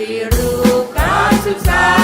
ฏิรูปการศึกษา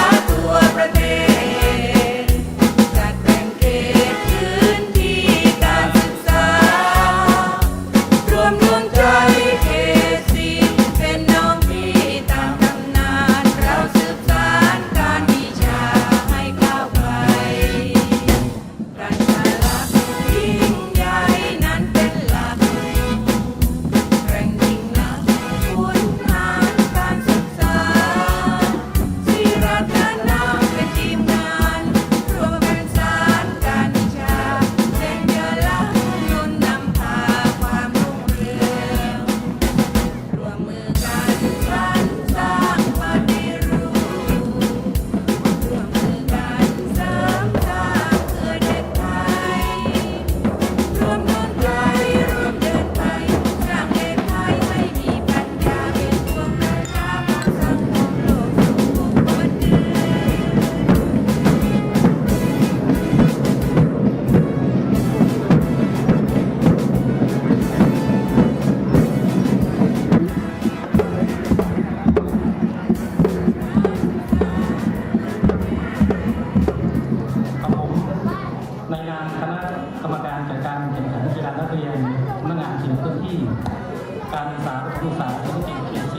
ที่การศึกษาของศึกษาเขาจริง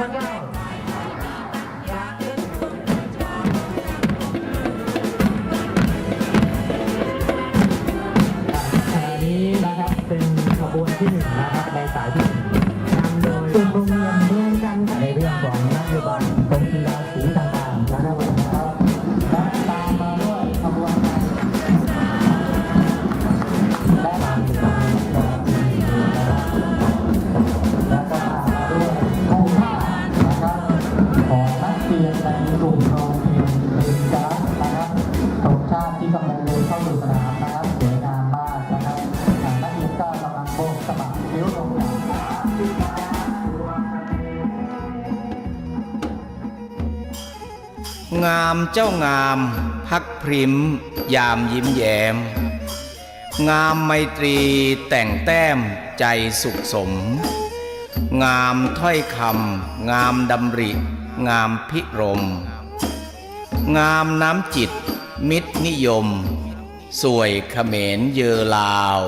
ขณะนี้นะครับเป็นขบวนที่หนึ่งนะครับในสายที่ กลุ่มโรงเรียนเรียนจันทร์นะครับธงชาติที่กำลังเดินเข้าสู่สนามนะครับสวยงามมากนะครับนักเรียนก็กำลังโบกสมัครคิ้วลงอย่างามเจ้างาม พักพริม ยามยิ้มแย้ม งามไมตรีแต่งแต้มใจสุขสม งามถ้อยคำงามดำริ งามพิรม งามน้ำจิต มิตรนิยม สวยเขมรเยอลาว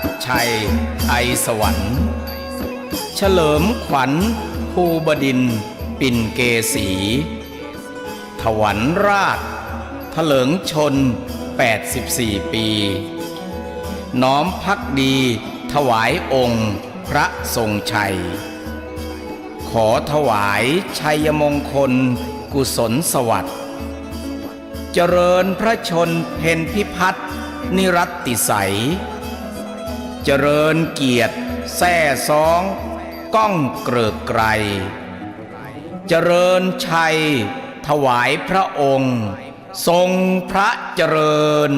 ดชัย ไอสวรรค์ เฉลิมขวัญภูบดิน ปิ่นเกษีถวันราชถลิงชน 84 ปี น้อมพักดีถวายองค์พระทรงชัย ขอถวายชัยมงคลกุศลสวัสดิ์ เจริญพระชนเพนพิพัฒนิรัตติใสย เจริญเกียรติแท่สองก้องเกริกไกรเจริญชัย ถวายพระองค์ ทรงพระเจริญ